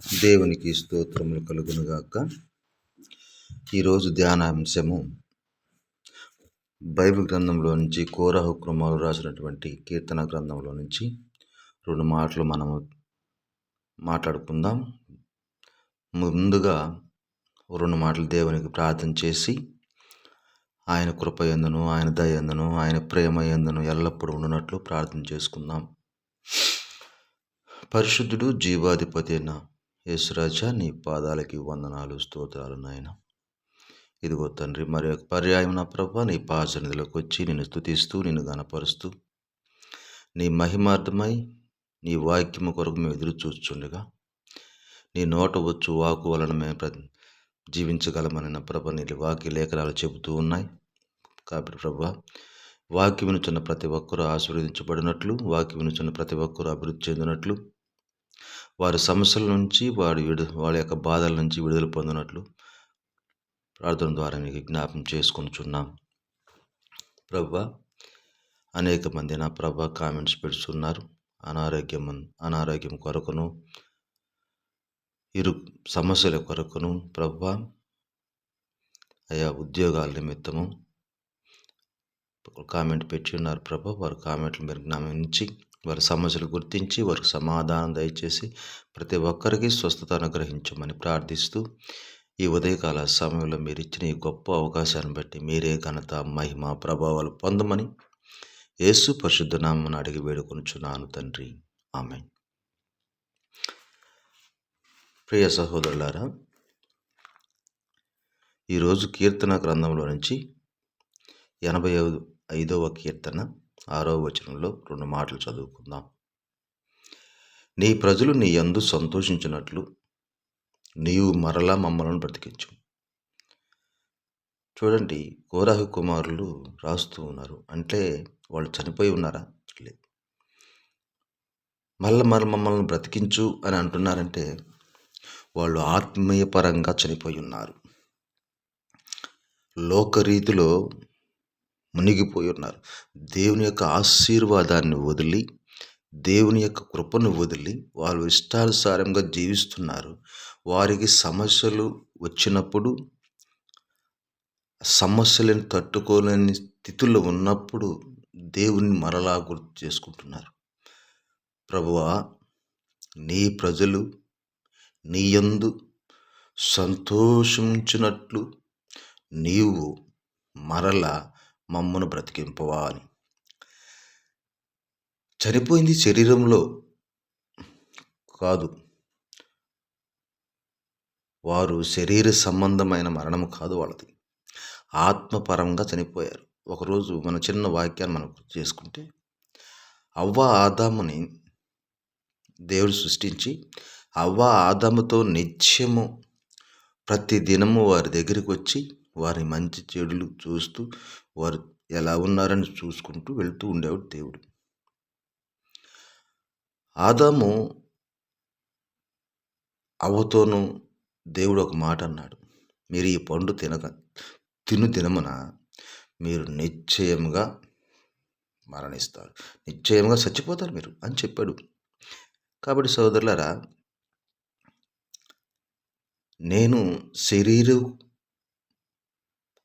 దేవునికి స్తోత్రములు కలుగునుగాక. ఈరోజు ధ్యానాంశము బైబిల్ గ్రంథంలో నుంచి కోరహు కృమాలు రాసినటువంటి కీర్తన గ్రంథంలో నుంచి రెండు మాటలు మనము మాట్లాడుకుందాం. ముందుగా రెండు మాటలు దేవునికి ప్రార్థన చేసి ఆయన కృప ఎందును ఆయన దయ ఎందును ఆయన ప్రేమ ఎందును ఎల్లప్పుడూ ఉండునట్లు ప్రార్థన చేసుకుందాం. పరిశుద్ధుడు జీవాధిపతి అయిన యేసురాజా నీ పాదాలకి వందనాలు స్తోత్రాలు నాయన. ఇదిగో తండ్రి మరి ఒక పర్యాయం నా ప్రభ నీ పాసనిధిలోకి వచ్చి నిన్ను స్థుతిస్తూ నిన్ను గనపరుస్తూ నీ మహిమార్థమై నీ వాక్యము కొరకు మేము ఎదురు చూస్తుండగా నీ నోట వచ్చు వాకు వలన మేము ప్ర జీవించగలమని నా ప్రభ నీ వాక్య లేఖనాలు చెబుతూ ఉన్నాయి. కాబట్టి ప్రభా వాక్యం వినుచున్న ప్రతి ఒక్కరూ ఆశీర్వదించబడినట్లు వాక్యం వినుచున్న ప్రతి ఒక్కరూ అభివృద్ధి చెందినట్లు వారి సమస్యల నుంచి వారి విడు వాళ్ళ యొక్క బాధల నుంచి విడుదల పొందినట్లు ప్రార్థన ద్వారా మీకు జ్ఞాపం చేసుకుంటున్నాం ప్రభా అనేక మంది నా ప్రభా కామెంట్స్ పెడుతున్నారు. అనారోగ్యం అనారోగ్యం కొరకును ఇరు సమస్యల కొరకును ప్రభా అయా ఉద్యోగాల నిమిత్తము కామెంట్ పెట్టి ఉన్నారు. ప్రభా వారి కామెంట్లు మీరు జ్ఞాపించి వారి సమస్యలు గుర్తించి వారికి సమాధానం దయచేసి ప్రతి ఒక్కరికి స్వస్థత అనుగ్రహించమని ప్రార్థిస్తూ ఈ ఉదయకాల సమయంలో మీరు ఇచ్చిన ఈ గొప్ప అవకాశాన్ని బట్టి మీరే ఘనత మహిమ ప్రభావాలు పొందమని యేసు పరిశుద్ధ నామని అడిగి వేడుకొనుచున్నాను తండ్రి. ఆమె ప్రియ సహోదరులారా ఈరోజు కీర్తన గ్రంథంలో నుంచి ఎనభై ఐదవ కీర్తన ఆరో వచనంలో రెండు మాటలు చదువుకుందాం. నీ ప్రజలు నీ యందు సంతోషించినట్లు నీవు మరలా మమ్మలను బ్రతికించు. చూడండి కోరాహు కుమారులు రాస్తూ ఉన్నారు. అంటే వాళ్ళు చనిపోయి ఉన్నారా? లేదు. మళ్ళీ మళ్ళీ మమ్మల్ని బ్రతికించు అని అంటున్నారంటే వాళ్ళు ఆత్మీయపరంగా చనిపోయి ఉన్నారు. లోకరీతిలో మునిగిపోయి ఉన్నారు దేవుని యొక్క ఆశీర్వాదాన్ని వదిలి దేవుని యొక్క కృపను వదిలి వాళ్ళు ఇష్టానుసారంగా జీవిస్తున్నారు. వారికి సమస్యలు వచ్చినప్పుడు సమస్యలను తట్టుకోలేని స్థితిలో ఉన్నప్పుడు దేవుని మరలా గుర్తు చేసుకుంటున్నారు. ప్రభువా నీ ప్రజలు నీ యందు సంతోషించినట్లు నీవు మరలా మమ్మను బ్రతికింపవా అని. చనిపోయింది శరీరంలో కాదు. వారు శరీర సంబంధమైన మరణము కాదు వాళ్ళది. ఆత్మపరంగా చనిపోయారు. ఒకరోజు మన చిన్న వాక్యాన్ని మనం గుర్తు చేసుకుంటే అవ్వ ఆదాముని దేవుడు సృష్టించి అవ్వ ఆదాముతో నిత్యము ప్రతి దినము వారి దగ్గరికి వచ్చి వారి మంచి చెడులు చూస్తూ వారు ఎలా ఉన్నారని చూసుకుంటూ వెళ్తూ ఉండేవాడు దేవుడు. ఆదాము అవ్వతోనూ దేవుడు ఒక మాట అన్నాడు మీరు ఈ పండు తినక తిను తినమున మీరు నిశ్చయముగా మరణిస్తారు. నిశ్చయంగా చచ్చిపోతారు మీరు అని చెప్పాడు. కాబట్టి సోదరులరా నేను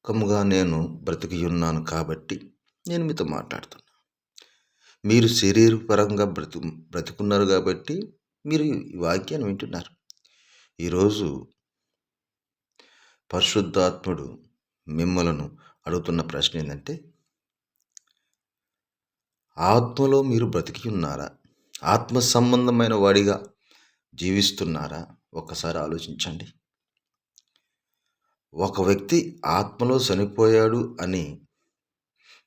శరీరకముగా నేను బ్రతికియున్నాను కాబట్టి నేను మీతో మాట్లాడుతున్నా. మీరు శరీరపరంగా బ్రతు బ్రతుకున్నారు కాబట్టి మీరు ఈ వాక్యాన్ని వింటున్నారు. ఈరోజు పరిశుద్ధాత్ముడు మిమ్మలను అడుగుతున్న ప్రశ్న ఏంటంటే ఆత్మలో మీరు బ్రతికి ఉన్నారా ఆత్మ సంబంధమైన వాడిగా జీవిస్తున్నారా? ఒక్కసారి ఆలోచించండి. ఒక వ్యక్తి ఆత్మలో చనిపోయాడు అని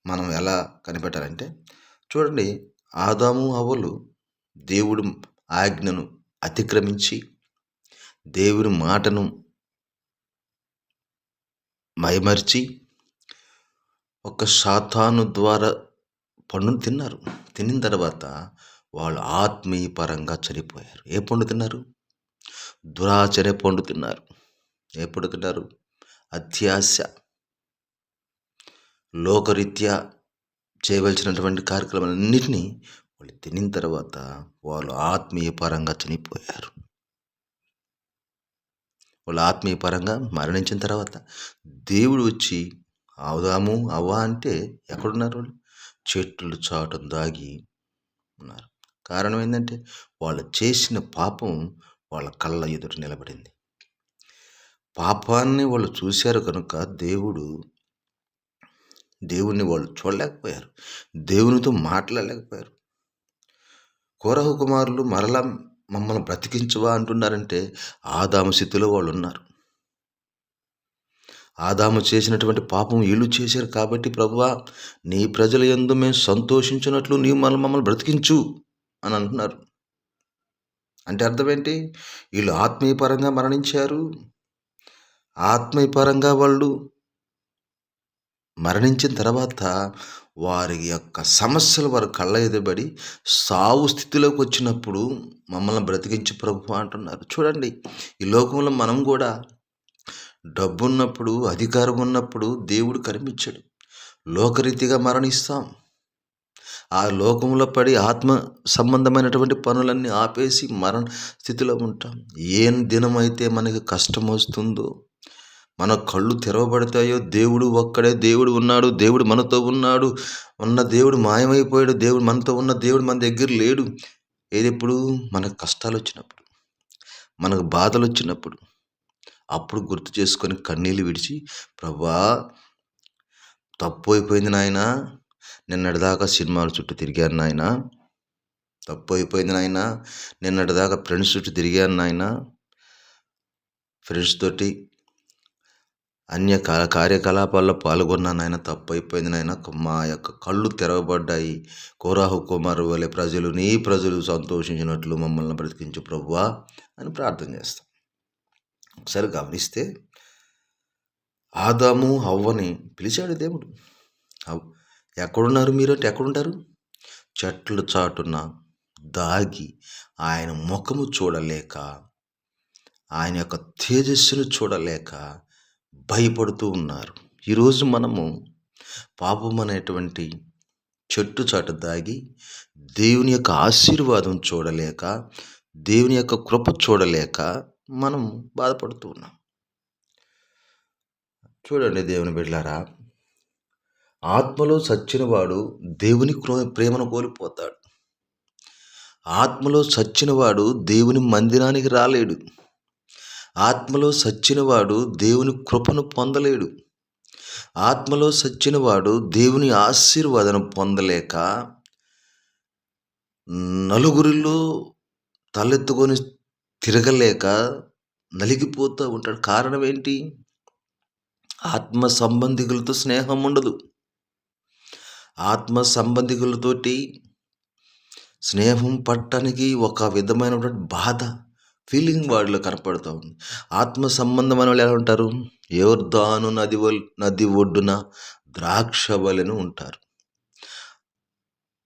మనం ఎలా కనిపెట్టాలంటే చూడండి ఆదాము అవలు దేవుడు ఆజ్ఞను అతిక్రమించి దేవుని మాటను మైమర్చి ఒక శాతాను ద్వారా పండును తిన్నారు. తినిన తర్వాత వాళ్ళు ఆత్మీయపరంగా చనిపోయారు. ఏ పండు తిన్నారు? దురాచర్య పండు తిన్నారు. ఏ పండు తిన్నారు? అత్యాశ లోకరీత్యా చేయవలసినటువంటి కార్యక్రమాలన్నింటినీ వాళ్ళు తినిన తర్వాత వాళ్ళు ఆత్మీయ పరంగా చనిపోయారు. వాళ్ళు ఆత్మీయ పరంగా మరణించిన తర్వాత దేవుడు వచ్చి అవుదాము అవ్వా అంటే ఎక్కడున్నారు వాళ్ళు? చెట్లు చాటు దాగి ఉన్నారు. కారణం ఏంటంటే వాళ్ళు చేసిన పాపం వాళ్ళ కళ్ళ ఎదుట నిలబడింది. పాపాన్ని వాళ్ళు చూశారు కనుక దేవుడు దేవుణ్ణి వాళ్ళు చూడలేకపోయారు. దేవునితో మాట్లాడలేకపోయారు. కోరహు కుమారులు మరలా మమ్మల్ని బ్రతికించవా అంటున్నారంటే ఆదాము స్థితిలో వాళ్ళు ఉన్నారు. ఆదాము చేసినటువంటి పాపం వీళ్ళు చేశారు కాబట్టి ప్రభువా నీ ప్రజల ఎందు మేము సంతోషించినట్లు నీవు మళ్ళీ మమ్మల్ని బ్రతికించు అని అంటున్నారు. అంటే అర్థం ఏంటి? వీళ్ళు ఆత్మీయపరంగా మరణించారు. ఆత్మీయపరంగా వాళ్ళు మరణించిన తర్వాత వారి యొక్క సమస్యలు వారి కళ్ళ ఎదుబడి సావు స్థితిలోకి వచ్చినప్పుడు మమ్మల్ని బ్రతికించి ప్రభు అంటున్నారు. చూడండి ఈ లోకంలో మనం కూడా డబ్బు ఉన్నప్పుడు అధికారం ఉన్నప్పుడు దేవుడు కనిపించాడు. లోకరీతిగా మరణిస్తాం. ఆ లోకంలో పడి ఆత్మ సంబంధమైనటువంటి పనులన్నీ ఆపేసి మరణ స్థితిలో ఉంటాం. ఏం దినమైతే మనకి కష్టం వస్తుందో మన కళ్ళు తెరవబడతాయో? దేవుడు ఒక్కడే దేవుడు ఉన్నాడు దేవుడు మనతో ఉన్నాడు. ఉన్న దేవుడు మాయమైపోయాడు దేవుడు మనతో ఉన్న దేవుడు మన దగ్గర లేడు. ఏది ఎప్పుడు మనకు కష్టాలు వచ్చినప్పుడు మనకు బాధలు వచ్చినప్పుడు. అప్పుడు గుర్తు చేసుకొని కన్నీళ్ళు విడిచి ప్రభా తప్పు అయిపోయింది నాయన. నిన్నటిదాకా సినిమాల చుట్టూ తిరిగాను నాయన. తప్పు అయిపోయింది నాయన. నిన్నటిదాకా ఫ్రెండ్స్ చుట్టూ తిరిగాను నాయన. ఫ్రెండ్స్ తోటి అన్య కార్యకలాపాల్లో పాల్గొన్నాను నాయన తప్పు నాయన. మా యొక్క కళ్ళు తెరవబడ్డాయి. కోరాహు కుమారు వలె ప్రజలు నీ ప్రజలు సంతోషించినట్లు మమ్మల్ని బ్రతికించు ప్రభువా అని ప్రార్థన చేస్తాం. ఒకసారి గమనిస్తే ఆదాము అవ్వని పిలిచాడు దేవుడు. ఎక్కడున్నారు మీరు అంటే ఎక్కడుంటారు? చెట్ల చాటున దాగి ఆయన ముఖము చూడలేక ఆయన యొక్క తేజస్సును చూడలేక భయపడుతూ ఉన్నారు. ఈరోజు మనము పాపం అనేటువంటి చెట్టు చాటు దాగి దేవుని యొక్క ఆశీర్వాదం చూడలేక దేవుని యొక్క కృప చూడలేక మనం బాధపడుతూ ఉన్నాం. చూడండి దేవుని బిడ్డారా ఆత్మలో చచ్చినవాడు దేవుని ప్రేమను కోల్పోతాడు. ఆత్మలో చచ్చినవాడు దేవుని మందిరానికి రాలేడు. ఆత్మలో సచ్చినవాడు దేవుని కృపను పొందలేడు. ఆత్మలో సచ్చినవాడు దేవుని ఆశీర్వాదం పొందలేక నలుగురిలో తలెత్తుకొని తిరగలేక నలిగిపోతూ ఉంటాడు. కారణం ఏంటి? ఆత్మ సంబంధికులతో స్నేహం ఉండదు. ఆత్మ సంబంధికులతోటి స్నేహం పట్టడానికి ఒక విధమైనటువంటి బాధ ఫీలింగ్ వాడిలో కనపడుతూ ఉంది. ఆత్మ సంబంధం అనే వాళ్ళు ఎలా ఉంటారు? యోర్ధాను నది నది ఒడ్డున ద్రాక్ష వలెను ఉంటారు.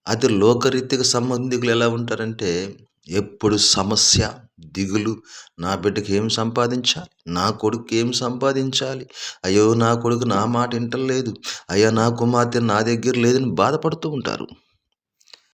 అది లోకరీతిక సంబంధికులు ఎలా ఉంటారంటే ఎప్పుడు సమస్య దిగులు నా బిడ్డకి ఏం సంపాదించాలి? నా కొడుకు ఏం సంపాదించాలి? అయ్యో నా కొడుకు నా మాట వింటలేదు. అయ్యా నా కుమార్తె నా దగ్గర లేదని బాధపడుతూ ఉంటారు.